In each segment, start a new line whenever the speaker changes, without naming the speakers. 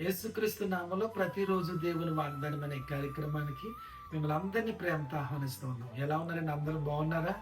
యేసుక్రీస్తు నామలో ప్రతిరోజు దేవుని వాగ్దానం అనే కార్యక్రమానికి మిమ్మల్ని అందరినీ ప్రేమతో ఆహ్వానిస్తూ ఉన్నాం. ఎలా ఉన్నారండి? అందరూ బాగున్నారా?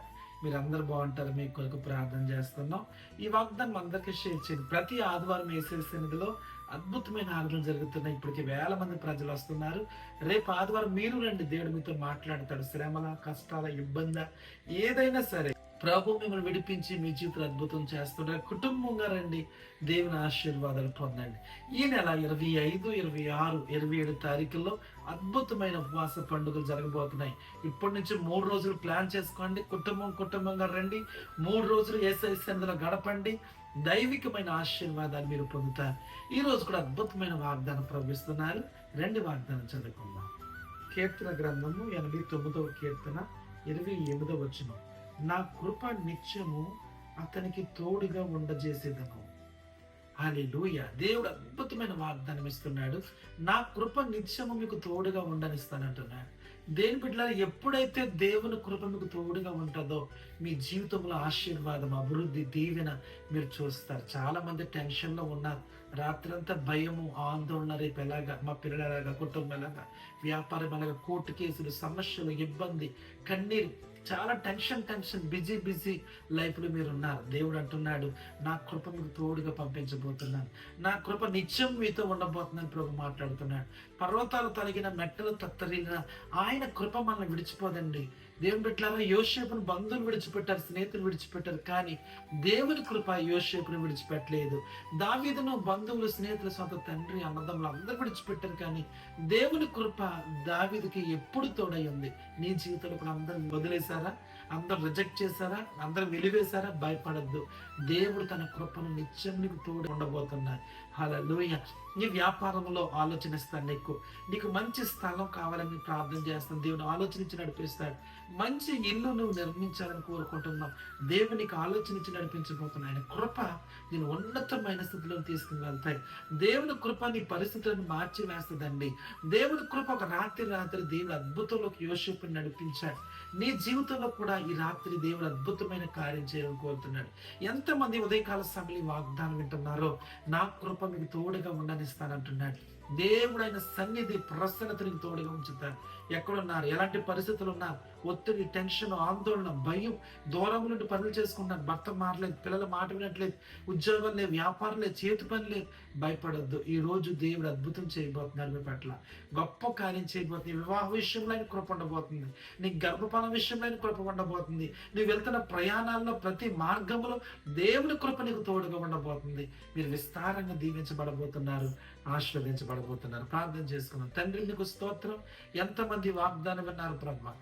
మీరు అందరు బాగుంటారు? మీ కొరకు ప్రార్థన చేస్తున్నాం. ఈ వాగ్దానం అందరికీ షేర్ చేయండి. ప్రతి ఆదివారం వేసే సన్నిధిలో అద్భుతమైన ఆరాధన జరుగుతున్నాయి. ఇప్పటికి వేల మంది ప్రజలు వస్తున్నారు. రేపు ఆదివారం మీరు రండి. దేవుడు మీతో మాట్లాడతాడు. శ్రమల కష్టాల ఇబ్బంది ఏదైనా సరే ప్రభు మిమ్మల్ని విడిపించి మీ జీవితం అద్భుతం చేస్తున్నారు కుటుంబంగా రండి. దేవుని ఆశీర్వాదాలు పొందండి. ఈ నెల ఇరవై ఐదు ఇరవై ఆరు ఇరవై ఏడు తారీఖుల్లో అద్భుతమైన ఉపవాస పండుగలు జరగబోతున్నాయి. ఇప్పటి నుంచి మూడు రోజులు ప్లాన్ చేసుకోండి. కుటుంబం కుటుంబంగా రండి. మూడు రోజులు ఏసై సందులో గడపండి. దైవికమైన ఆశీర్వాదాలు మీరు పొందుతారు. ఈ రోజు కూడా అద్భుతమైన వాగ్దానం ప్రవహిస్తున్నారు. రెండు వాగ్దానం చదువుకుందాం. కీర్తన గ్రంథము ఎనభై తొమ్మిదవ కీర్తన ఇరవై ఎనిమిదవ వచ్చినాం నా కృప నిత్యము అతనికి తోడుగా ఉండజేసేదను. లూయ దేవుడు అద్భుతమైన వాగ్దానం ఇస్తున్నాడు నా కృప నిత్యము మీకు తోడుగా ఉండనిస్తానంటున్నాడు. దేని బిడ్డలారా ఎప్పుడైతే దేవుని కృప మీకు తోడుగా ఉంటుందో మీ జీవితంలో ఆశీర్వాదం అభివృద్ధి దీవెన మీరు చూస్తారు. చాలా మంది టెన్షన్లో ఉన్నారు. రాత్రంతా భయము ఆందోళన రేపు ఎలాగా మా పిల్లలు ఎలాగా కుటుంబం ఎలాగా వ్యాపారం ఎలాగా కోర్టు కేసులు సమస్యలు ఇబ్బంది కన్నీరు చాలా టెన్షన్ టెన్షన్ బిజీ బిజీ లైఫ్లో మీరు ఉన్నారు. దేవుడు అంటున్నాడు నా కృప మీకు తోడుగా పంపించబోతున్నాను. నా కృప నిత్యం మీతో ఉండబోతుందని ప్రభు మాట్లాడుతున్నాడు. పర్వతాలు తొలగిన మెట్టలు తత్తరిన ఆయన కృప మనల్ని విడిచిపోదండి. దేవుని బిడ్డలారా యోసేపును బంధువులు విడిచిపెట్టారు స్నేహితులు విడిచిపెట్టారు కానీ దేవుని కృప యోసేపును విడిచిపెట్టలేదు. దావీదును బంధువులు స్నేహితులు సొంత తండ్రి అన్నదమ్ములు అందరూ విడిచిపెట్టారు కానీ దేవుని కృప దావీదుకి ఎప్పుడు తోడై ఉంది. నీ జీవితంలో కూడా అందరూ వదిలేశారా? అందరు రిజెక్ట్ చేశారా? అందరు వెలివేశారా? భయపడద్దు. దేవుడు తన కృపను నిత్యం నీకు తోడు ఉండబోతున్నాడు. అలా నీ వ్యాపారంలో ఆలోచనిస్తాను నీకు. నీకు మంచి స్థలం కావాలని ప్రార్థన చేస్తాను. దేవుని ఆలోచనించి నడిపిస్తాడు. మంచి ఇల్లు నువ్వు నిర్మించాలని కోరుకుంటున్నావు. దేవునికి ఆలోచనించి నడిపించబోతున్నాడు. ఆయన కృప నేను ఉన్నతమైన స్థితిలో తీసుకుని వెళ్తాయి. దేవుని కృప నీ పరిస్థితులను మార్చి వేస్తుందండి దేవుని కృప ఒక రాత్రి రాత్రి దేవుడు అద్భుతంలోకి యోసేపుని నడిపించాడు. నీ జీవితంలో కూడా ఈ రాత్రి దేవుడు అద్భుతమైన కార్యం చేయాలని కోరుతున్నాడు. ఎంతమంది ఉదయకాల సమయం వాగ్దానం వింటున్నారో నా కృప మీకు తోడుగా ఉండనిస్తానంటున్నాడు. దేవుడైన సన్నిధి సన్నిధి ప్రసన్నతనికి తోడుగా ఉంచుతారు ఎక్కడున్నారు? ఎలాంటి పరిస్థితులు ఉన్నారు ఒత్తిడి టెన్షన్ ఆందోళన భయం దూరం నుండి పనులు చేసుకుంటున్నారు భర్త మారలేదు పిల్లల మాట వినట్లేదు ఉద్యోగం లేదు వ్యాపారం లేదు చేతి పని లేదు. భయపడొద్దు. ఈ రోజు దేవుడు అద్భుతం చేయబోతున్నాడు మీ పట్ల. గొప్ప కార్యం చేయబోతుంది. వివాహ విషయంలో ఆయన కృప ఉండబోతుంది. నీ గర్భపాల విషయంలో ఆయన కృప ఉండబోతుంది. నువ్వు వెళ్తున్న ప్రయాణాల్లో ప్రతి మార్గంలో దేవుని కృప నీకు తోడుగా ఉండబోతుంది. మీరు విస్తారంగా దీవించబడబోతున్నారు ఆశీర్వదించబడబోతున్నారు ప్రార్థన చేసుకున్నాం తండ్రి నీకు స్తోత్రం. ఎంతమంది వాగ్దానం విన్నారు బ్రహ్మ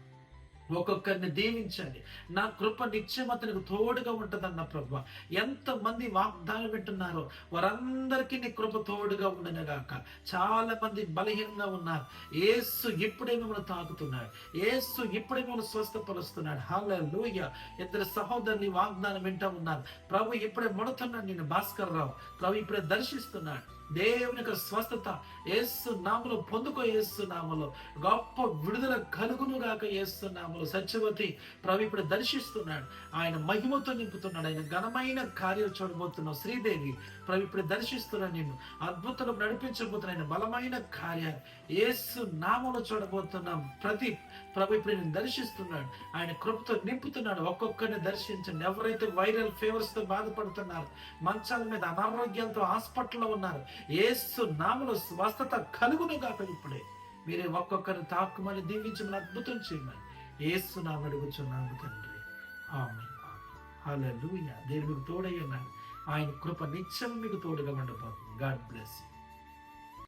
ఒక్కొక్కరిని దీవించండి. నా కృప నిత్యం అతనికి తోడుగా ఉంటుందన్న ప్రభు. ఎంతమంది వాగ్దానం వింటున్నారో వారందరికీ నీ కృప తోడుగా ఉండనుగాక చాలా మంది బలహీనంగా ఉన్నారు. ఏసు ఇప్పుడే మిమ్మల్ని తాకుతున్నాడు. ఏసు ఇప్పుడే మిమ్మల్ని స్వస్థపరుస్తున్నాడు. హాల లూయ ఇద్దరు సహోదరుని వాగ్దానం వింటూ ఉన్నారు. ప్రభు ఇప్పుడే ముడుతున్నాడు. నేను భాస్కర్ రావు ప్రభు ఇప్పుడే దర్శిస్తున్నాడు. దేవుని యొక్క స్వస్థత ఏస్తున్నాములు పొందుకో ఏస్తున్నాములు నామలో గొప్ప విడుదల కలుగును గాక ఏస్తున్నాములు సత్యవతి ప్రభు ఇప్పుడు దర్శిస్తున్నాడు. ఆయన మహిమతో నింపుతున్నాడు. ఆయన ఘనమైన కార్యాలు చూడబోతున్నావు. శ్రీదేవి ప్రభు ఇప్పుడు దర్శిస్తున్నాడు నేను అద్భుతాలు నడిపించబోతున్న ఆయన బలమైన కార్యాలు ఏసు నామలో చూడబోతున్నాం. ప్రతి ప్రభు ఇప్పుడు నేను దర్శిస్తున్నాడు. ఆయన కృపతో నింపుతున్నాడు. ఒక్కొక్కరిని దర్శించండి. ఎవరైతే వైరల్ ఫీవర్స్తో బాధపడుతున్నారు మంచాల మీద అనారోగ్యంతో హాస్పిటల్లో ఉన్నారు ఏసు నామలో స్వస్థత కలుగును కాక ఇప్పుడే. మీరే ఒక్కొక్కరిని తాకుమని దీవించమని అద్భుతం చేయమని. ఏసు నామ అడుగుచున్నాము తండ్రి. ఆమె అలా లూయ మీకు తోడయ్యన్నాడు ఆయన కృప నిత్యం మీకు తోడుగా ఉండబోతుంది. God bless you.